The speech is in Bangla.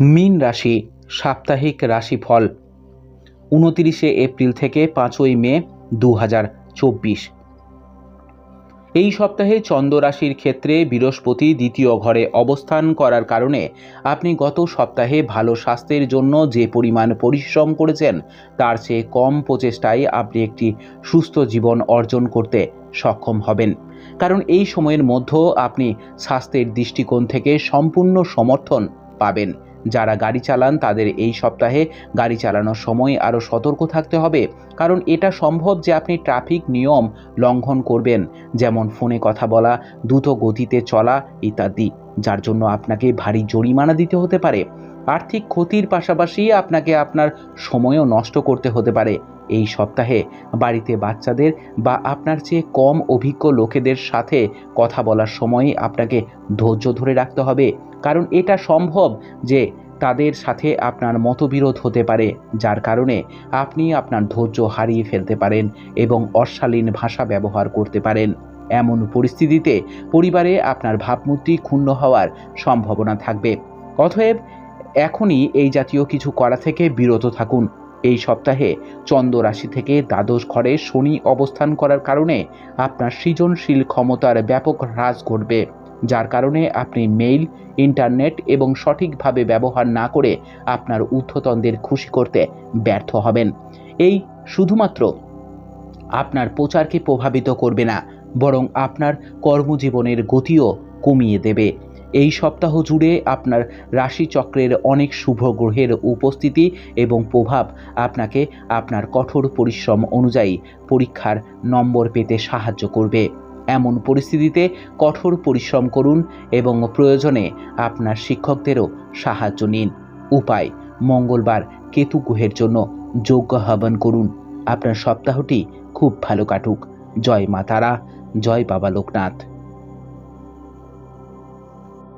মীন রাশি, সাপ্তাহিক রাশিফল। উনতিরিশে এপ্রিল থেকে পাঁচই মে দু হাজার চব্বিশ। এই সপ্তাহে চন্দ্র রাশির ক্ষেত্রে বৃহস্পতি দ্বিতীয় ঘরে অবস্থান করার কারণে আপনি গত সপ্তাহে ভালো স্বাস্থ্যের জন্য যে পরিমাণ পরিশ্রম করেছেন, তার চেয়ে কম প্রচেষ্টায় আপনি একটি সুস্থ জীবন অর্জন করতে সক্ষম হবেন। কারণ এই সময়ের মধ্যে আপনি স্বাস্থ্যের দৃষ্টিকোণ থেকে সম্পূর্ণ সমর্থন পাবেন। যারা গাড়ি চালান, তাদের এই সপ্তাহে গাড়ি চালানোর সময় আরও সতর্ক থাকতে হবে। কারণ এটা সম্ভব যে আপনি ট্রাফিক নিয়ম লঙ্ঘন করবেন, যেমন ফোনে কথা বলা, দ্রুত গতিতে চলা ইত্যাদি, যার জন্য আপনাকে ভারী জরিমানা দিতে হতে পারে। আর্থিক ক্ষতির পাশাপাশি আপনাকে আপনার সময়ও নষ্ট করতে হতে পারে। এই সপ্তাহে বাড়িতে বাচ্চাদের বা আপনার চেয়ে কম অভিজ্ঞ লোকেদের সাথে কথা বলার সময় আপনাকে ধৈর্য ধরে রাখতে হবে। কারণ এটা সম্ভব যে তাদের সাথে আপনার মতবিরোধ হতে পারে, যার কারণে আপনি আপনার ধৈর্য হারিয়ে ফেলতে পারেন এবং অশালীন ভাষা ব্যবহার করতে পারেন। এমন পরিস্থিতিতে পরিবারে আপনার ভাবমূর্তি ক্ষুণ্ণ হওয়ার সম্ভাবনা থাকবে। অতএব এখনই এই জাতীয় কিছু করা থেকে বিরত থাকুন। এই সপ্তাহে চন্দ্র রাশি থেকে দ্বাদশ ঘরে শনি অবস্থান করার কারণে আপনার সৃজনশীল ক্ষমতার ব্যাপক হ্রাস ঘটবে, যার কারণে আপনি মেইল, ইন্টারনেট এবং সঠিকভাবে ব্যবহার না করে আপনার ঊর্ধ্বতনদের খুশি করতে ব্যর্থ হবেন। এই শুধুমাত্র আপনার প্রচারকে প্রভাবিত করবে না, বরং আপনার কর্মজীবনের গতিও কমিয়ে দেবে। এই সপ্তাহ জুড়ে আপনার রাশিচক্রের অনেক শুভ গ্রহের উপস্থিতি এবং প্রভাব আপনাকে আপনার কঠোর পরিশ্রম অনুযায়ী পরীক্ষার নম্বর পেতে সাহায্য করবে। এমন পরিস্থিতিতে কঠোর পরিশ্রম করুন এবং প্রয়োজনে আপনার শিক্ষকদেরও সাহায্য নিন। উপায়, মঙ্গলবার কেতু গ্রহের জন্য যোগ্য হবন করুন। আপনার সপ্তাহটি খুব ভালো কাটুক। জয় মা তারা, জয় বাবা লোকনাথ।